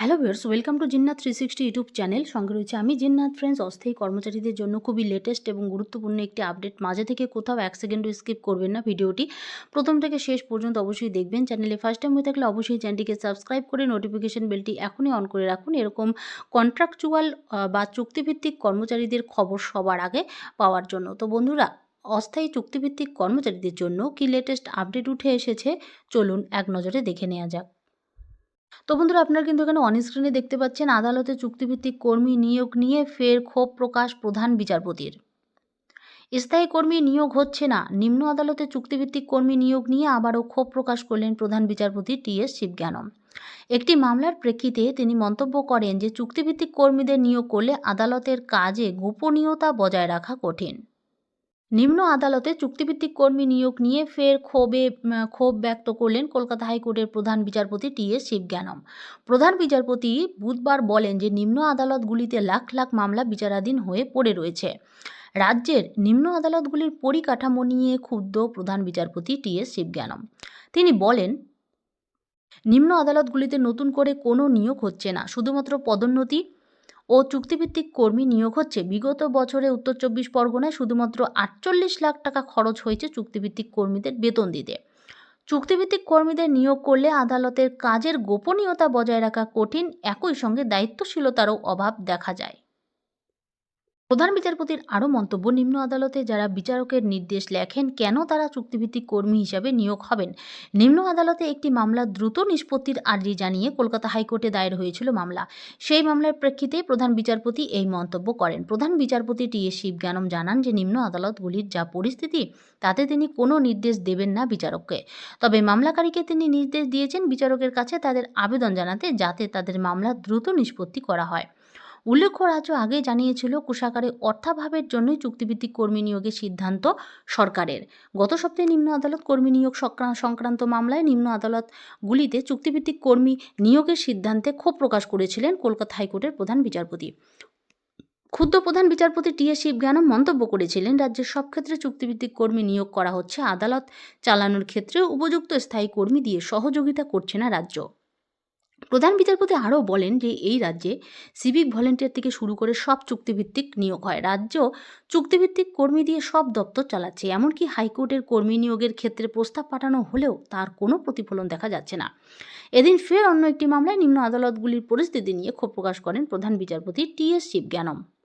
Hello viewers welcome to Jinnat three sixty YouTube channel সঙ্গে রয়েছে আমি জিন্নাত ফ্রেন্ডস অস্থায়ী কর্মচারীদের জন্য খুবই লেটেস্ট এবং গুরুত্বপূর্ণ একটি আপডেট মাঝে থেকে কোথাও এক সেকেন্ডও স্কিপ করবেন না ভিডিওটি। প্রথম থেকে শেষ পর্যন্ত অবশ্যই দেখবেন। চ্যানেলে ফার্স্ট টাইম হয়ে থাকলে অবশ্যই চ্যানেলটিকে সাবস্ক্রাইব করে নোটিফিকেশন বেলটি এখনই অন করে রাখুন। এরকম কন্ট্রাকচুয়াল বা চুক্তিভিত্তিক কর্মচারীদের খবর সবার আগে পাওয়ার জন্য। তো বন্ধুরা, অস্থায়ী চুক্তিভিত্তিক কর্মচারীদের জন্য কি লেটেস্ট আপডেট উঠে এসেছে? চলুন এক নজরে দেখে নেওয়া যাক। তো বন্ধুরা আপনারা কিন্তু এখানে অনস্ক্রিনে দেখতে পাচ্ছেন আদালতে চুক্তিভিত্তিক কর্মী নিয়োগ নিয়ে ফের ক্ষোভ প্রকাশ প্রধান বিচারপতির। স্থায়ী কর্মী নিয়োগ হচ্ছে না, নিম্ন আদালতে চুক্তিভিত্তিক কর্মী নিয়োগ নিয়ে আবারও ক্ষোভ প্রকাশ করলেন প্রধান বিচারপতি টি এস শিবজ্ঞানম। একটি মামলার প্রেক্ষিতে তিনি মন্তব্য করেন যে চুক্তিভিত্তিক কর্মীদের নিয়োগ করলে আদালতের কাজে গোপনীয়তা বজায় রাখা কঠিন। নিম্ন আদালতে চুক্তিভিত্তিক কর্মী নিয়োগ নিয়ে ফের ক্ষোভে ক্ষোভ ব্যক্ত করলেন কলকাতা হাইকোর্টের প্রধান বিচারপতি টি এস শিবজ্ঞানম। প্রধান বিচারপতি বুধবার বলেন যে, নিম্ন আদালতগুলিতে লাখ লাখ মামলা বিচারাধীন হয়ে পড়ে রয়েছে। রাজ্যের নিম্ন আদালতগুলির পরিকাঠামো নিয়ে ক্ষুব্ধ প্রধান বিচারপতি টি এস শিবজ্ঞানম। তিনি বলেন, নিম্ন আদালতগুলিতে নতুন করে কোনো নিয়োগ হচ্ছে না, শুধুমাত্র পদোন্নতি ও চুক্তিভিত্তিক কর্মী নিয়োগ হচ্ছে। বিগত বছরে উত্তর চব্বিশ পরগনায় শুধুমাত্র আটচল্লিশ লাখ টাকা খরচ হয়েছে চুক্তিভিত্তিক কর্মীদের বেতন দিতে। চুক্তিভিত্তিক কর্মীদের নিয়োগ করলে আদালতের কাজের গোপনীয়তা বজায় রাখা কঠিন। একই সঙ্গে দায়িত্বশীলতারও অভাব দেখা যায়। প্রধান বিচারপতির আরও মন্তব্য, নিম্ন আদালতে যারা বিচারকের নির্দেশ লেখেন, কেন তারা চুক্তিভিত্তিক কর্মী হিসাবে নিয়োগ হবেন? নিম্ন আদালতে একটি মামলা দ্রুত নিষ্পত্তির আর্জি জানিয়ে কলকাতা হাইকোর্টে দায়ের হয়েছিল মামলা। সেই মামলার প্রেক্ষিতে প্রধান বিচারপতি এই মন্তব্য করেন। প্রধান বিচারপতি টি এস শিবজ্ঞানম জানান যে, নিম্ন আদালতগুলির যা পরিস্থিতি, তাতে তিনি কোনো নির্দেশ দেবেন না বিচারককে। তবে মামলাকারীকে তিনি নির্দেশ দিয়েছেন বিচারকের কাছে তাদের আবেদন জানাতে, যাতে তাদের মামলা দ্রুত নিষ্পত্তি করা হয়। উল্লেখ্য, রাজ্য আগে জানিয়েছিল কোষাগারে অর্থাভাবের জন্যই চুক্তিভিত্তিক কর্মী নিয়োগের সিদ্ধান্ত সরকারের। গত সপ্তাহে নিম্ন আদালত কর্মী নিয়োগ সংক্রান্ত মামলায় নিম্ন আদালতগুলিতে চুক্তিভিত্তিক কর্মী নিয়োগের সিদ্ধান্তে ক্ষোভ প্রকাশ করেছিলেন কলকাতা হাইকোর্টের প্রধান বিচারপতি। ক্ষুদ্র প্রধান বিচারপতি টি এস শিবজ্ঞানম মন্তব্য করেছিলেন, রাজ্যের সব ক্ষেত্রে চুক্তিভিত্তিক কর্মী নিয়োগ করা হচ্ছে, আদালত চালানোর ক্ষেত্রে উপযুক্ত স্থায়ী কর্মী দিয়ে সহযোগিতা করছে না রাজ্য। প্রধান বিচারপতি আরও বলেন যে এই রাজ্যে সিভিক ভলেন্টিয়ার থেকে শুরু করে সব চুক্তিভিত্তিক নিয়োগ হয়। রাজ্য চুক্তিভিত্তিক কর্মী দিয়ে সব দপ্তর চালাচ্ছে। এমনকি হাইকোর্টের কর্মী নিয়োগের ক্ষেত্রে প্রস্তাব পাঠানো হলেও তার কোনো প্রতিফলন দেখা যাচ্ছে না। এদিন ফের অন্য একটি মামলায় নিম্ন আদালতগুলির পরিস্থিতি নিয়ে ক্ষোভ প্রকাশ করেন প্রধান বিচারপতি টি এস শিবজ্ঞানম।